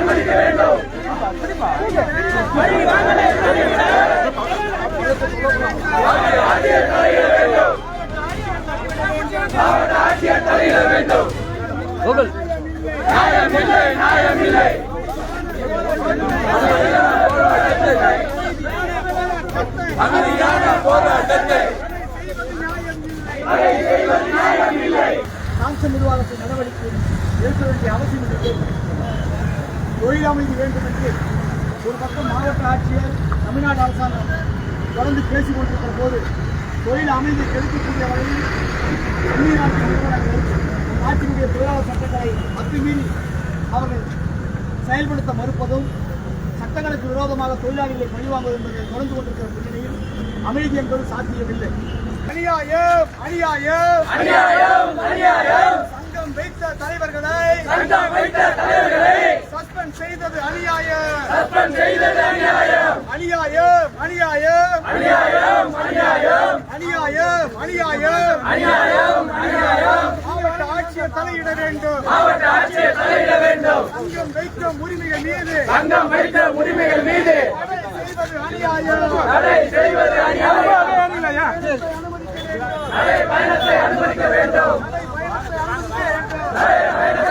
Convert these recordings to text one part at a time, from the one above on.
அனுமதிக்க வேண்டும் மாவட்ட நடவடிக்கை அவசியம் என்று கேட்கிறேன் தொழில் அமைதி வேண்டும் என்று ஒரு பக்கம் மாவட்ட ஆட்சியர் தமிழ்நாடு அரசாங்கம் தொடர்ந்து பேசிக் கொண்டிருக்கிற போது தொழில் அமைதியை கெடுக்கக்கூடிய வகையில் அந்நிய நாட்டு நிறுவனங்கள் நாட்டினுடைய தொழிலாளர் சட்டங்களை அத்துமீறி அவர்கள் செயல்படுத்த மறுப்பதும் சட்டங்களுக்கு விரோதமாக தொழிலாளிகளை பழிவாங்குவது என்பதை தொடர்ந்து கொண்டிருக்கிற பின்னணியில் அமைதி என்பது சாத்தியமில்லை. அநியாயம் அநியாயம். அநியாயம் அநியாயம். சங்கம் வைத்த தலைவர்களை சங்கம் வைத்த தலைவர்களை சஸ்பெண்ட் செய்தது அநியாயம். அநியாயம் அநியாயம். அநியாயம் அநியாயம். அநியாயம் அநியாயம். அநியாயம் அநியாயம். மாவட்ட ஆட்சியர் தலையிட வேண்டும். மாவட்ட ஆட்சியர் தலையிட வேண்டும். சங்கம் வைக்கும் உரிமைகள் மீது. சங்கம் வைத்த உரிமைகள் மீது. அநியாயம். தடை செய்வது அநியாயம். நடை பயணத்தை அனுமதிக்க வேண்டும். தலையிட வேண்டும்.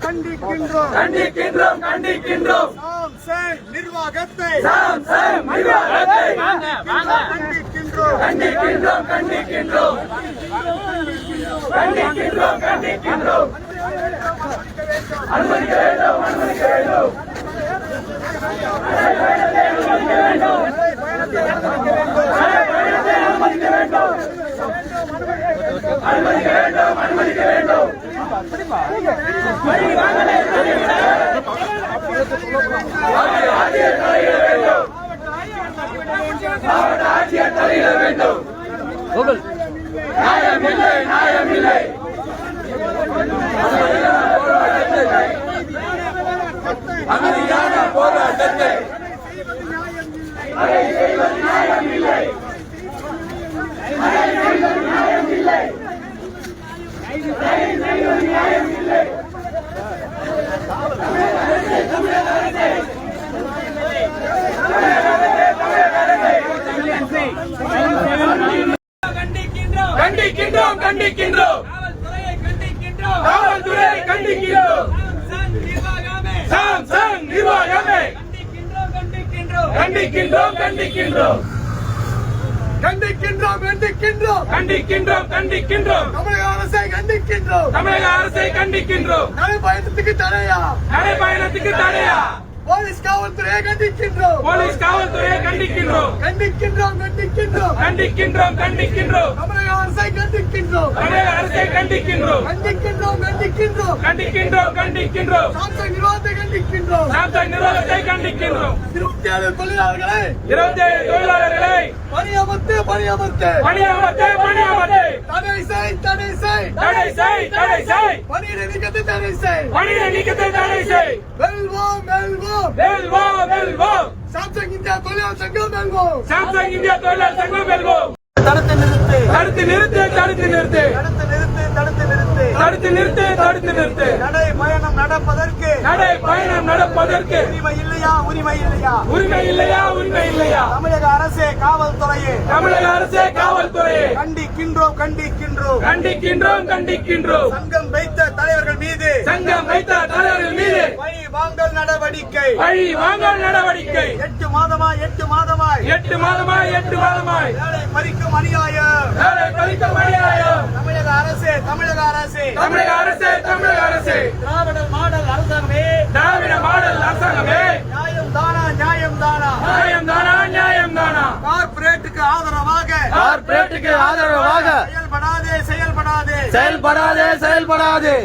கண்டிக்கின்றோம் கண்டிக்கின்றோம். கண்டிக்கின்றோம் நிர்வாகத்தை நிர்வாகத்தை கண்டிக்கின்றோம் கண்டிக்கின்றோம் கண்டிக்கின்றோம் கண்டிக்கின்றோம் கண்டிக்கின்றோம் அனுமதிக்க வேண்டும் அனுமதிக்க வேண்டும் அனுமதிக்க வேண்டும் அனுமதிக்க வேண்டும் அனுமதிக்க வேண்டும் வேண்டும் ஆட்சியர் தலையிட வேண்டும். நியாயம் இல்லை நியாயம் இல்லை அமைதியான போராட்டத்தை அதை செய்வது நியாயம் இல்லை தடை செய்வது நியாயம் இல்லை தடை செய்வது நியாயம் கண்டிக்கின்றோம் கண்டிக்கின்றோம். காவல்துறையை கண்டிக்கின்றோம். சாம் சாம் நிர்வாகமே. கண்டிக்கின்றோம் கண்டிக்கின்றோம். கண்டிக்கின்றோம் கண்டிக்கின்றோம். கண்டிக்கின்றோம் கண்டிக்கின்றோம். தமிழக அரசை கண்டிக்கின்றோம். தமிழக அரசை கண்டிக்கின்றோம். நடைபயணத்துக்கு தடையா? நடைபயணத்துக்கு தடையா? போலீஸ் காவல்துறையை கண்டிக்கின்றோம். போலீஸ் காவல்துறையை கண்டிக்கின்றோம். கண்டிக்கின்றோம் கண்டிக்கின்றோம். கண்டிக்கின்றோம் கண்டிக்கின்றோம். தமிழக அரசை கண்டிக்கின்றோம். தமிழக அரசை கண்டிக்கின்றோம். கண்டிக்கின்றோம் கண்டிக்கின்றோம். கண்டிக்கின்றோம் கண்டிக்கின்றோம். சாம்சங் நிர்வாகத்தை கண்டிக்கின்றோம். சாம்சங் நிறுவனத்தை கண்டிக்கின்றோம். இருபத்தி ஏழு தொழிலாளர்களை இருபத்தி ஏழு தொழிலாளர்களை பணியமர்த்து பணியமர்த்து. பணியமர்த்து பணியமர்த்து. தடை செய் தடை செய். தடை செய் தடை செய். நீக்கத்தை தடை செய் பணியை நீக்கத்தை தடை செய் வெல்வோம் வெல்வோம். வெல்வோம் வெல்வோம். சாம்சங் இந்தியா தொழிலாளர் சங்கம் வெல்வோம். சாம்சங் இந்தியா தொழிலாளர் சங்கம் வெல்வோம். தடுத்து நிறுத்து. தடுத்து நிறுத்து தடுத்து நிறுத்து. தடுத்து நிறுத்து தடுத்து நிறுத்து. தடுத்து நிறுத்து தடுத்து நிறுத்து. நடை நடப்பதற்கு. நடை பயணம் நடப்பதற்கு. உரிமை இல்லையா? உரிமை இல்லையா? உரிமை இல்லையா? உரிமை இல்லையா? தமிழக அரசே காவல்துறையே. தமிழக அரசே காவல்துறையை. கண்டிக்கின்றோம் கண்டிக்கின்றோம். கண்டிக்கின்றோம் கண்டிக்கின்றோம். சங்கம் வைத்த தலைவர்கள் மீது. சங்கம் வைத்த தலைவர்கள் மீது. வாங்கல் நடவடிக்கை. வழி வாங்கல் நடவடிக்கை. எட்டு மாதமாய் எட்டு மாதமாய். எட்டு மாதமாய் எட்டு மாதமாய். வேலை பறிக்கும் அநியாயம். வேலை பறிக்கும் அநியாயம். தமிழக அரசே தமிழக அரசே. தமிழக அரசே தமிழக அரசே. திராவிட மாடல் அரசாங்கமே. திராவிட மாடல் அரசாங்கமே. நியாயம் தானா நியாயம் தானா? நியாயம் தானா நியாயம் தானா? கார்பரேட்டுக்கு ஆதரவாக. கார்பரேட்டுக்கு ஆதரவாக. செயல்படாதே செயல்படாதே. செயல்படாதே செயல்படாதே.